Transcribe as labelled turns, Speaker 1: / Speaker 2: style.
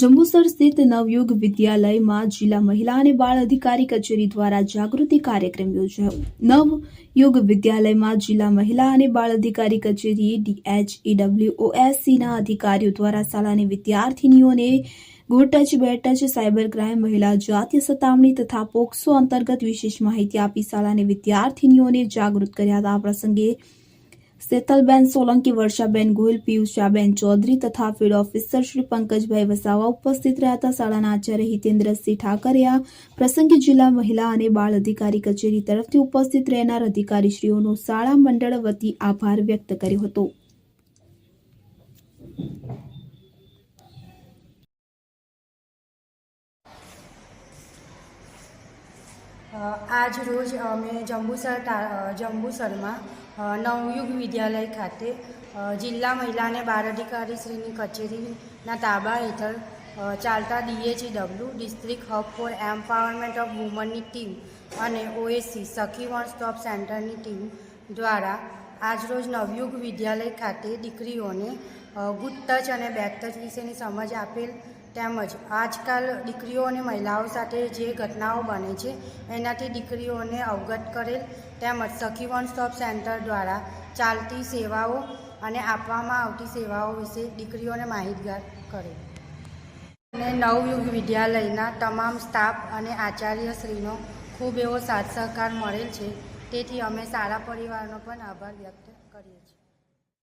Speaker 1: જંબુસર સ્થિત નવયુગ વિદ્યાલયમાં જિલ્લા મહિલા અને બાળ અધિકારી કચેરી દ્વારા જાગૃતિ કાર્યક્રમ યોજાયો. નવયુગ વિદ્યાલયમાં જિલ્લા મહિલા અને બાળ અધિકારી કચેરી ડીએચઈડબ્લ્યુઓએસસીના અધિકારીઓ દ્વારા શાળાની વિદ્યાર્થીનીઓને good touch bad touch cyber crime મહિલા જાતીય સતામણી તથા પોક્સો અંતર્ગત વિશેષ માહિતી આપી શાળાની વિદ્યાર્થીનીઓને જાગૃત કર્યા હતા. આ પ્રસંગે સેતલબેન સોલંકી, વર્ષાબેન ગોહિલ પિયુષાબેન ચૌધરી તથા ફિલ્ડ ઓફિસર શ્રી પંકજભાઈ વસાવા ઉપસ્થિત રહ્યા હતા. શાળાના આચાર્ય હિતેન્દ્રસિંહ ઠાકરિયા પ્રસંગે જિલ્લા મહિલા અને બાળ અધિકારી કચેરી તરફથી ઉપસ્થિત રહેનાર અધિકારીશ્રીઓનો શાળા મંડળ વતી આભાર વ્યક્ત કર્યો હતો.
Speaker 2: આજ રોજ અમે જંબુસર જંબુસરમાં નવયુગ વિદ્યાલય ખાતે જિલ્લા મહિલા અને બાળ અધિકારીશ્રીની કચેરીના તાબા હેઠળ ચાલતા DHEW district hub for empowerment of વુમનની team અને ઓએસસી, સખી વન સ્ટોપ સેન્ટરની ટીમ દ્વારા આજરોજ નવયુગ વિદ્યાલય ખાતે દીકરીઓને ગુડ ટચ અને બેક ટચ વિશેની સમજ આપેલ તેમજ આજકાલ દીકરીઓ અને મહિલાઓ સાથે જે ઘટનાઓ બને છે, એનાથી દીકરીઓને અવગત કરેલ તેમજ સખી વન સ્ટોપ સેન્ટર દ્વારા ચાલતી સેવાઓ અને આપવામાં આવતી સેવાઓ વિશે દીકરીઓને માહિતગાર કરેલ અને નવયુગ વિદ્યાલયના તમામ સ્ટાફ અને આચાર્યશ્રીનો ખૂબ એવો સાથ સહકાર મળેલ છે. તેથી અમે સારા પરિવારનો પણ આભાર વ્યક્ત કરીએ છીએ.